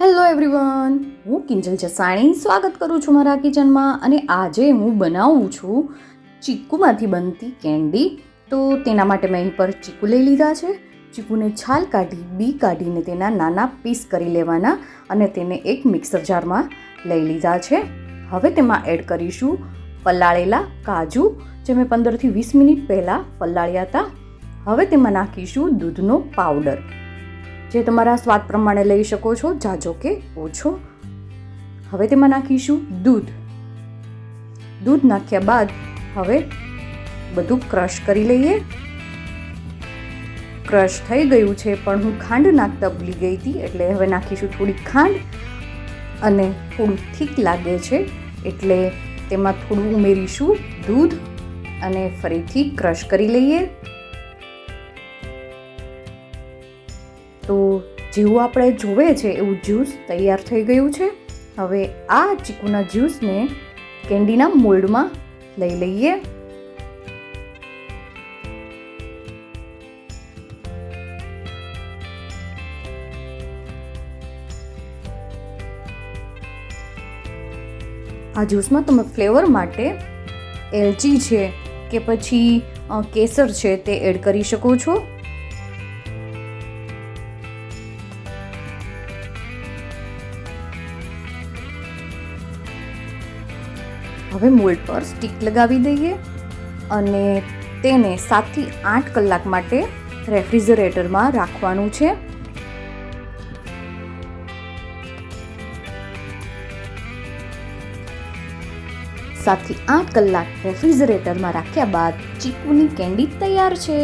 Hello everyone હું કિંજલ જસાણી સ્વાગત કરું છું મારા કિચનમાં અને આજે હું બનાવું છું ચીકુમાંથી બનતી કેન્ડી. તો તેના માટે મેં અહીં પર ચીકુ લઈ લીધા છે. ચીકુને છાલ કાઢી, બી કાઢીને તેના નાના પીસ કરી લેવાના અને તેને એક મિક્સર જારમાં લઈ લીધા છે. હવે તેમાં એડ કરીશું પલાળેલા કાજુ, જે મેં પંદરથી વીસ મિનિટ પહેલાં પલાળ્યા હતા. હવે તેમાં નાખીશું દૂધનો પાવડર. જે તમારા સ્વાદ પ્રમાણે લઈ શકો છો, જાજો કે ઓછો. હવે તેમાં નાખીશું દૂધ. દૂધ નાખ્યા બાદ હવે બધું ક્રશ કરી લઈએ. ક્રશ થઈ ગયું છે, પણ હું ખાંડ નાખતા ભૂલી ગઈ હતી, એટલે હવે નાખીશું થોડી ખાંડ અને થોડું ઠીક લાગે છે, એટલે તેમાં થોડું ઉમેરીશું દૂધ અને ફરીથી ક્રશ કરી લઈએ. તો જેવું આપણે જોવે છે એવું જ્યુસ તૈયાર થઈ ગયું છે. હવે આ ચીકુના જ્યુસને કેન્ડીના મોલ્ડમાં લઈ લઈએ. આ જ્યુસમાં તમે ફ્લેવર માટે એલચી છે કે પછી કેસર છે તે એડ કરી શકો છો. હવે મોલ્ડ પર સ્ટીક લગાવી દઈએ અને તેને સાતથી આઠ કલાક માટે રેફ્રિજરેટરમાં રાખવાનું છે. સાતથી આઠ કલાક રેફ્રિજરેટરમાં રાખ્યા બાદ ચીકુની કેન્ડી તૈયાર છે.